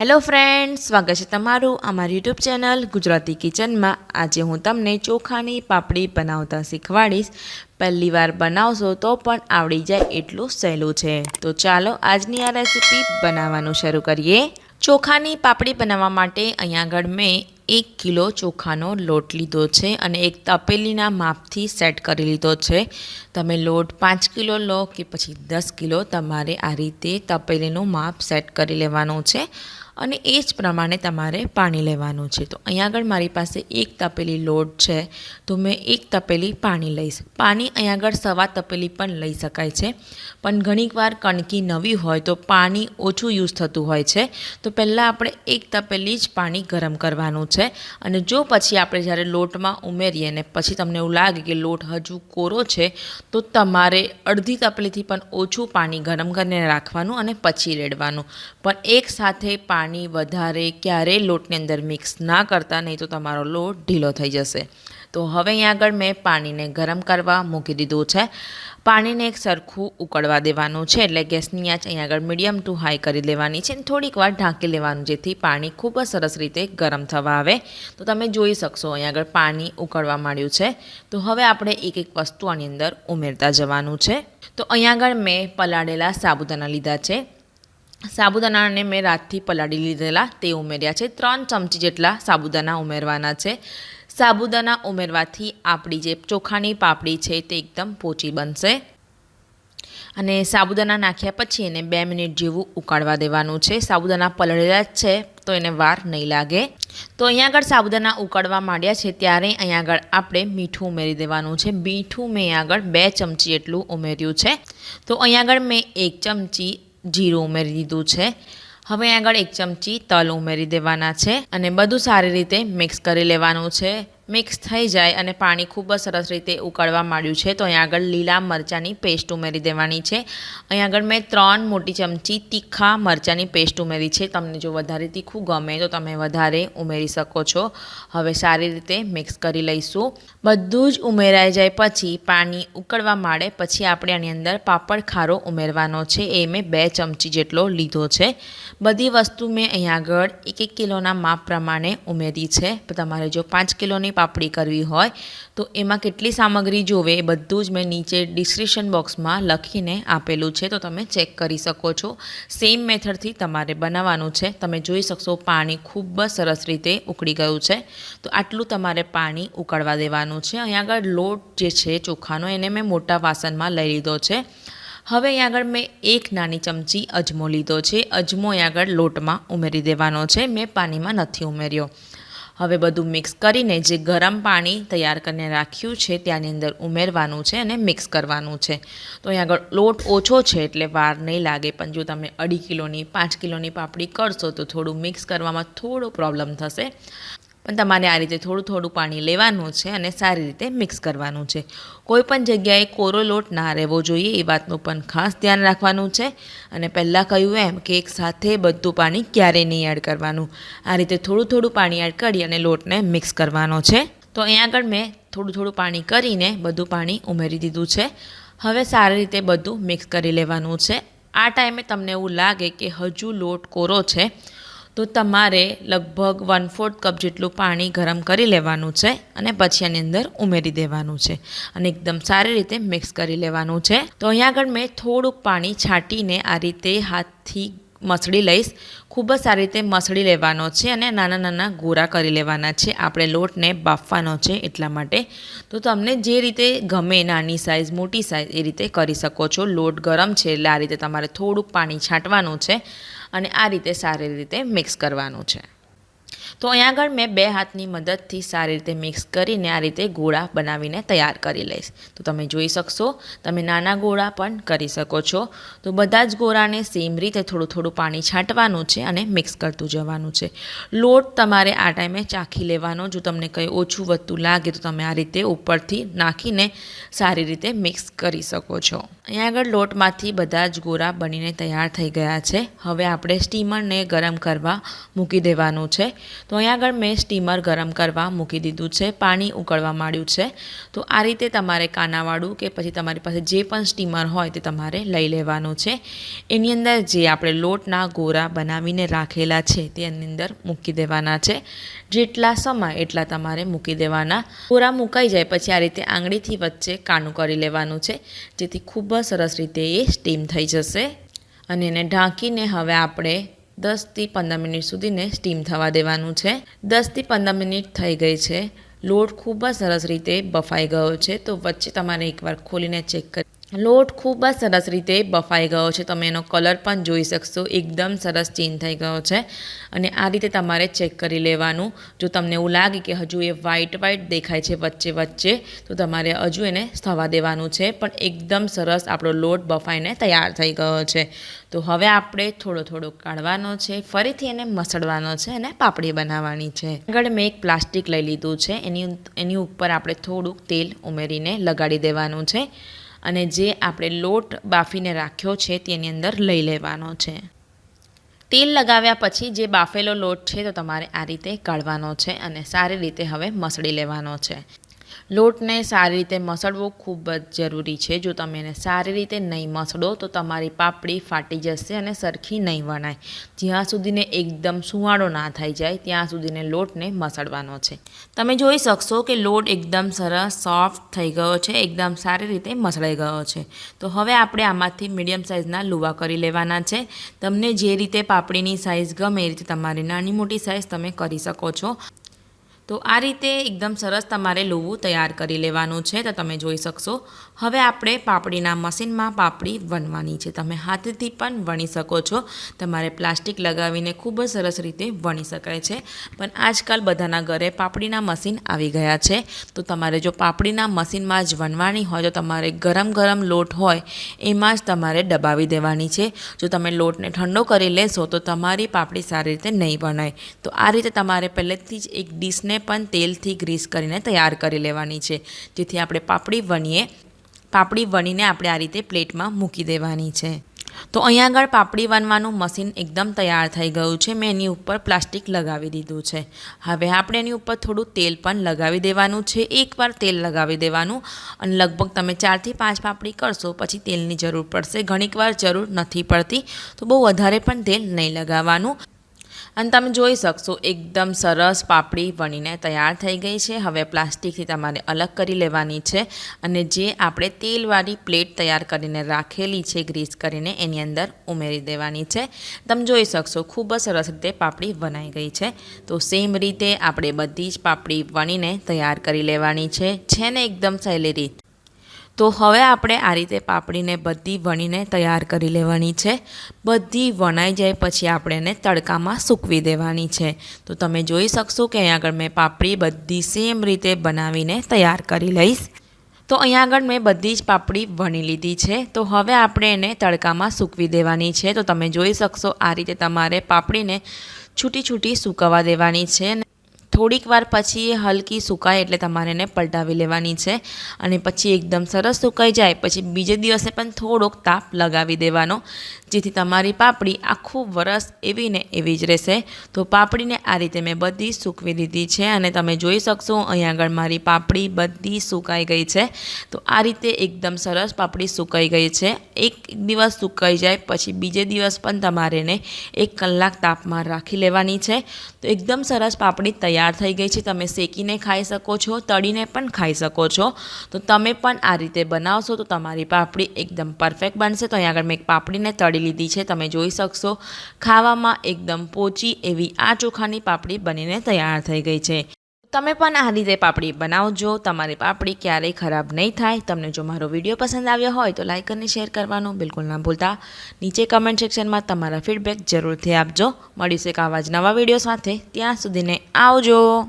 Hello friends સ્વાગત છે તમારું અમારી યુટ્યુબ ચેનલ ગુજરાતી કિચનમાં આજે હું તમને ચોખાની પાપડી બનાવતા શીખવાડીશ. પહેલી વાર બનાવશો તો પણ આવડી જાય એટલું સહેલું છે. તો ચાલો આજની આ રેસીપી બનાવવાનું શરૂ કરીએ. ચોખાની પાપડી બનાવવા માટે અહીંયા આગળ મેં એક કિલો ચોખાનો લોટ લીધો છે અને એક તપેલીના માપથી સેટ કરી લીધો છે. તમે લોટ પાંચ કિલો લો કે પછી દસ કિલો તમારે આ રીતે તપેલીનું માપ સેટ કરી લેવાનું છે. અને એ જ પ્રમાણે તમારે પાણી લેવાનું છે. તો અહીંયા આગળ મારી પાસે એક તપેલી લોટ છે. તો મેં એક તપેલી પાણી લઈશ. પાણી અહીંયા આગળ સવા તપેલી પણ લઈ શકાય છે. પણ ઘણીક વાર કણકી નવી હોય તો પાણી ઓછું યુઝ થતું હોય છે. તો પહેલાં આપણે એક તપેલી જ પાણી ગરમ કરવાનું છે. અને જો પછી આપણે જ્યારે લોટમાં ઉમેરીએ ને પછી તમને એવું લાગે કે લોટ હજુ કોરો છે, તો તમારે અડધી તપેલીથી પણ ઓછું પાણી ગરમ કરીને રાખવાનું અને પછી રેડવાનું. પણ એક સાથે પાણી વધારે ક્યારેય લોટની અંદર મિક્સ ના કરતા, નહીં તો તમારો લોટ ઢીલો થઈ જશે. તો હવે અહીંયા આગળ મેં પાણીને ગરમ કરવા મૂકી દીધું છે. પાણીને એક સરખું ઉકળવા દેવાનું છે, એટલે ગેસની આંચ અહીંયા આગળ મીડિયમ ટુ હાઈ કરી લેવાની છે અને થોડીક વાર ઢાંકી લેવાનું, જેથી પાણી ખૂબ જ સરસ રીતે ગરમ થવા આવે. તો તમે જોઈ શકશો અહીંયા આગળ પાણી ઉકળવા માંડ્યું છે. તો હવે આપણે એક એક વસ્તુ આની અંદર ઉમેરતા જવાનું છે. તો અહીંયા આગળ મેં પલાળેલા સાબુદાના લીધા છે. સાબુદાણાને મેં રાતથી પલાળી લીધેલા, તે ઉમેર્યા છે. ત્રણ ચમચી જેટલા સાબુદાણા ઉમેરવાના છે. સાબુદાણા ઉમેરવાથી આપણી જે ચોખાની પાપડી છે, તે એકદમ પોચી બનશે. અને સાબુદાણા નાખ્યા પછી એને બે મિનિટ જેવું ઉકાળવા દેવાનું છે. સાબુદાણા પલળેલા જ છે, તો એને વાર નહીં લાગે. તો અહીંયા આગળ સાબુદાણા ઉકળવા માંડ્યા છે, ત્યારે અહીંયા આગળ આપણે મીઠું ઉમેરી દેવાનું છે. મીઠું મેં આગળ બે ચમચી એટલું ઉમેર્યું છે. તો અહીંયા આગળ મેં એક ચમચી જીરું ઉમેરી દીધું છે. હવે આગળ એક ચમચી તલ ઉમેરી દેવાના છે અને બધું સારી રીતે મિક્સ કરી લેવાનું છે. મિક્સ થઈ જાય અને પાણી ખૂબ જ સરસ રીતે ઉકળવા માંડ્યું છે, તો અહીંયા આગળ લીલા મરચાંની પેસ્ટ ઉમેરી દેવાની છે. અહીંયા આગળ મેં ત્રણ મોટી ચમચી તીખા મરચાંની પેસ્ટ ઉમેરી છે. તમને જો વધારે તીખું ગમે તો તમે વધારે ઉમેરી શકો છો. હવે સારી રીતે મિક્સ કરી લઈશું. બધું જ ઉમેરાઈ જાય પછી પાણી ઉકળવા માંડે, પછી આપણે આની અંદર પાપડ ખારો ઉમેરવાનો છે. એ મેં બે ચમચી જેટલો લીધો છે. બધી વસ્તુ મેં અહીંયા આગળ એક એક કિલોના માપ પ્રમાણે ઉમેરી છે. તમારે જો પાંચ કિલોની પાપડી કરવી હોય, તો એમાં કેટલી સામગ્રી જોવે એ બધું જ મેં નીચે ડિસ્ક્રિપ્શન બોક્સમાં લખીને આપેલું છે, તો તમે ચેક કરી શકો છો. સેમ મેથડથી તમારે બનાવવાનું છે. તમે જોઈ શકશો પાણી ખૂબ જ સરસ રીતે ઉકળી ગયું છે. તો આટલું તમારે પાણી ઉકળવા દેવાનું છે. અહીંયા આગળ લોટ જે છે ચોખાનો, એને મેં મોટા વાસણમાં લઈ લીધો છે. હવે અહીંયા આગળ મેં એક નાની ચમચી અજમો લીધો છે. અજમો અહીંયા આગળ લોટમાં ઉમેરી દેવાનો છે. મેં પાણીમાં નથી ઉમેર્યો. હવે બધું મિક્સ કરીને જે ગરમ પાણી તૈયાર કરીને રાખ્યું છે, ત્યાંની અંદર ઉમેરવાનું છે અને મિક્સ કરવાનું છે. તો અહીં આગળ લોટ ઓછો છે એટલે વાર નહીં લાગે, પણ જો તમે અઢી કિલોની, પાંચ કિલોની પાપડી કરશો તો થોડું મિક્સ કરવામાં થોડો પ્રોબ્લેમ થશે. પણ તમારે આ રીતે થોડું થોડું પાણી લેવાનું છે અને સારી રીતે મિક્સ કરવાનું છે. કોઈ પણ જગ્યાએ કોરો લોટ ના રહેવો જોઈએ એ વાતનું પણ ખાસ ધ્યાન રાખવાનું છે. અને પહેલાં કહ્યું એમ કે એક સાથે બધું પાણી ક્યારેય નહીં એડ કરવાનું. આ રીતે થોડું થોડું પાણી એડ કરી અને લોટને મિક્સ કરવાનો છે. તો અહીંયા આગળ મેં થોડું થોડું પાણી કરીને બધું પાણી ઉમેરી દીધું છે. હવે સારી રીતે બધું મિક્સ કરી લેવાનું છે. આ ટાઈમે તમને એવું લાગે કે હજુ લોટ કોરો છે તો તમારે લગભગ વન ફોર્થ કપ જેટલું પાણી ગરમ કરી લેવાનું છે અને પછી આની અંદર ઉમેરી દેવાનું છે. અને એકદમ સારી રીતે મિક્સ કરી લેવાનું છે. તો અહીંયા આગળ મેં થોડુંક પાણી છાંટીને આ રીતે હાથથી મસળી લઈશ. ખૂબ જ સારી રીતે મસળી લેવાનો છે અને નાના નાના ગોરા કરી લેવાના છે. આપણે લોટને બાફવાનો છે એટલા માટે. તો તમને જે રીતે ગમે નાની સાઇઝ મોટી સાઇઝ એ રીતે કરી શકો છો. લોટ ગરમ છે એટલે આ રીતે તમારે થોડુંક પાણી છાંટવાનું છે. અને આ રીતે સારી રીતે મિક્સ કરવાનું છે. તો અહીંયા આગળ મેં બે હાથની મદદથી સારી રીતે મિક્સ કરીને આ રીતે ગોળા બનાવીને તૈયાર કરી લઈશ. તો તમે જોઈ શકશો, તમે નાના ગોળા પણ કરી શકો છો. તો બધા જ ગોળાને સેમ રીતે થોડું થોડું પાણી છાંટવાનું છે અને મિક્સ કરતું જવાનું છે. લોટ તમારે આ ટાઈમે ચાખી લેવાનો. જો તમને કંઈ ઓછું વધતું લાગે તો તમે આ રીતે ઉપરથી નાખીને સારી રીતે મિક્સ કરી શકો છો. અહીંયા આગળ લોટમાંથી બધા જ ગોરા બનીને તૈયાર થઈ ગયા છે. હવે આપણે સ્ટીમરને ગરમ કરવા મૂકી દેવાનું છે. તો અહીંયા આગળ મેં સ્ટીમર ગરમ કરવા મૂકી દીધું છે, પાણી ઉકળવા માંડ્યું છે. તો આ રીતે તમારે કાનાવાળું કે પછી તમારી પાસે જે પણ સ્ટીમર હોય તે તમારે લઈ લેવાનું છે. એની અંદર જે આપણે લોટના ગોરા બનાવીને રાખેલા છે તેની અંદર મૂકી દેવાના છે. જેટલા સમય એટલા તમારે મૂકી દેવાના. ગોરા મુકાઈ જાય પછી આ રીતે આંગળીથી વચ્ચે કાનું કરી લેવાનું છે, જેથી ખૂબ જ સરસ રીતે એ સ્ટીમ થઈ જશે. અને એને ઢાંકીને હવે આપણે દસથી પંદર મિનિટ સુધીને સ્ટીમ થવા દેવાનું છે. દસથી પંદર મિનિટ થઈ ગઈ છે. લોટ ખૂબ જ સરસ રીતે બફાઈ ગયો છે. તો વચ્ચે તમારે એકવાર ખોલીને ચેક કરી લોટ ખૂબ જ સરસ રીતે બફાઈ ગયો છે. તમે એનો કલર પણ જોઈ શકશો. એકદમ સરસ ચેન્જ થઈ ગયો છે. અને આ રીતે તમારે ચેક કરી લેવાનું. જો તમને એવું લાગે કે હજુ એ વ્હાઇટ વ્હાઇટ દેખાય છે વચ્ચે વચ્ચે, તો તમારે હજુ એને થવા દેવાનું છે. પણ એકદમ સરસ આપણો લોટ બફાઈને તૈયાર થઈ ગયો છે. તો હવે આપણે થોડો થોડો કાઢવાનો છે. ફરીથી એને મસળવાનો છે અને પાપડી બનાવવાની છે. આગળ મેં એક પ્લાસ્ટિક લઈ લીધું છે. એની એની ઉપર આપણે થોડુંક તેલ ઉમેરીને લગાડી દેવાનું છે. અને જે આપણે લોટ બાફીને રાખ્યો છે તેની અંદર લઈ લેવાનો છે. તેલ લગાવ્યા પછી જે બાફેલો લોટ છે તો તમારે આ રીતે કાઢવાનો છે અને સારી રીતે હવે મસળી લેવાનો છે. લોટને સારી રીતે મસળવો ખૂબ જ જરૂરી છે. જો તમે એને સારી રીતે નહીં મસળો, તો તમારી પાપડી ફાટી જશે અને સરખી નહીં વણાય. જ્યાં સુધીને એકદમ સુવાળો ના થઈ જાય, ત્યાં સુધીને લોટને મસળવાનો છે. તમે જોઈ શકશો કે લોટ એકદમ સરસ સોફ્ટ થઈ ગયો છે, એકદમ સારી રીતે મસળાઈ ગયો છે. તો હવે આપણે આમાંથી મીડિયમ સાઇઝના લુવા કરી લેવાના છે. તમને જે રીતે પાપડીની સાઇઝ ગમે એ રીતે તમારી નાની મોટી સાઇઝ તમે કરી શકો છો. તો આ રીતે એકદમ સરસ તમારે લોવું તૈયાર કરી લેવાનું છે, તો તમે જોઈ શકશો. હવે આપણે પાપડીના મશીનમાં પાપડી વણવાની છે. તમે હાથથી પણ વણી શકો છો. તમારે પ્લાસ્ટિક લગાવીને ખૂબ જ સરસ રીતે વણી શકાય છે. પણ આજકાલ બધાના ઘરે પાપડીના મશીન આવી ગયા છે. તો તમારે જો પાપડીના મશીનમાં જ વણવાની હોય, તો તમારે ગરમ ગરમ લોટ હોય, એમાં જ તમારે દબાવી દેવાની છે. જો તમે લોટને ઠંડો કરી લેશો, તો તમારી પાપડી સારી રીતે નહીં બનાય તો આ રીતે તમારે પહેલેથી જ એક ડીશને પણ તેલથી ગ્રીસ કરીને તૈયાર કરી લેવાની છે. જેથી આપણે પાપડી વણીએ. પાપડી વણીને આપણે આ રીતે પ્લેટમાં મૂકી દેવાની છે. તો અહીંયા આગળ પાપડી વણવાનું મશીન એકદમ તૈયાર થઈ ગયું છે. મેં એની ઉપર પ્લાસ્ટિક લગાવી દીધું છે. હવે આપણે એની ઉપર થોડું તેલ પણ લગાવી દેવાનું છે. એકવાર તેલ લગાવી દેવાનું અને લગભગ તમે ચારથી પાંચ પાપડી કરશો પછી તેલની જરૂર પડશે. ઘણીક વાર જરૂર નથી પડતી, તો બહુ વધારે પણ તેલ નહીં લગાવવાનું. અને તમે જોઈ શકશો, એકદમ સરસ પાપડી વણીને તૈયાર થઈ ગઈ છે. હવે પ્લાસ્ટિકથી તમારે અલગ કરી લેવાની છે અને જે આપણે તેલવાળી પ્લેટ તૈયાર કરીને રાખેલી છે, ગ્રીસ કરીને એની અંદર ઉમેરી દેવાની છે. તમે જોઈ શકશો, ખૂબ જ સરસ રીતે પાપડી વણાઈ ગઈ છે. તો સેમ રીતે આપણે બધી જ પાપડી વણીને તૈયાર કરી લેવાની છે. છે ને એકદમ સહેલી રીત તો હવે આપણે આ રીતે પાપડીને બધી વણીને તૈયાર કરી લેવાની છે. બધી વણાઈ જાય પછી આપણે એને તડકામાં સૂકવી દેવાની છે. તો તમે જોઈ શકશો કે અહીંયા આગળ મેં પાપડી બધી સેમ રીતે બનાવીને તૈયાર કરી લઈશ. તો અહીંયા આગળ મેં બધી જ પાપડી વણી લીધી છે. તો હવે આપણે એને તડકામાં સૂકવી દેવાની છે. તો તમે જોઈ શકશો આ રીતે તમારે પાપડીને છૂટી છૂટી સૂકવવા દેવાની છે. થોડીક વાર પછી એ હલકી સુકાય એટલે તમારે એને પલટાવી લેવાની છે. અને પછી એકદમ સરસ સુકાઈ જાય, પછી બીજે દિવસે પણ થોડોક તાપ લગાવી દેવાનો, જેથી તમારી પાપડી આખું વરસ એવી ને એવી જ રહેશે. તો પાપડીને આ રીતે મેં બધી સૂકવી દીધી છે અને તમે જોઈ શકશો અહીં આગળ મારી પાપડી બધી સુકાઈ ગઈ છે. તો આ રીતે એકદમ સરસ પાપડી સુકાઈ ગઈ છે. એક દિવસ સુકાઈ જાય, પછી બીજે દિવસ પણ તમારે એને એક કલાક તાપમાં રાખી લેવાની છે. તો એકદમ સરસ પાપડી તૈયાર થઈ ગઈ છે. તમે શેકીને ખાઈ શકો છો, તળીને પણ ખાઈ શકો છો. તો તમે પણ આ રીતે બનાવશો તો તમારી પાપડી એકદમ પરફેક્ટ બનશે. તો અહીં આગળ મેં એક પાપડીને તળી લીધી છે. તમે જોઈ શકશો, ખાવામાં એકદમ પોચી એવી આ ચોખાની પાપડી બનીને તૈયાર થઈ ગઈ છે. તમે પણ આ રીતે પાપડી બનાવજો. તમારી પાપડી ક્યારેય ખરાબ નહીં થાય. તમને જો મારો વીડિયો પસંદ આવ્યો હોય તો લાઇક અને શેર કરવાનું બિલકુલ ના ભૂલતા. નીચે કમેન્ટ સેક્શનમાં તમારા ફીડબેક જરૂરથી આપજો. મળીશું એક આવા જ નવા વીડિયો સાથે. ત્યાં સુધીને આવજો.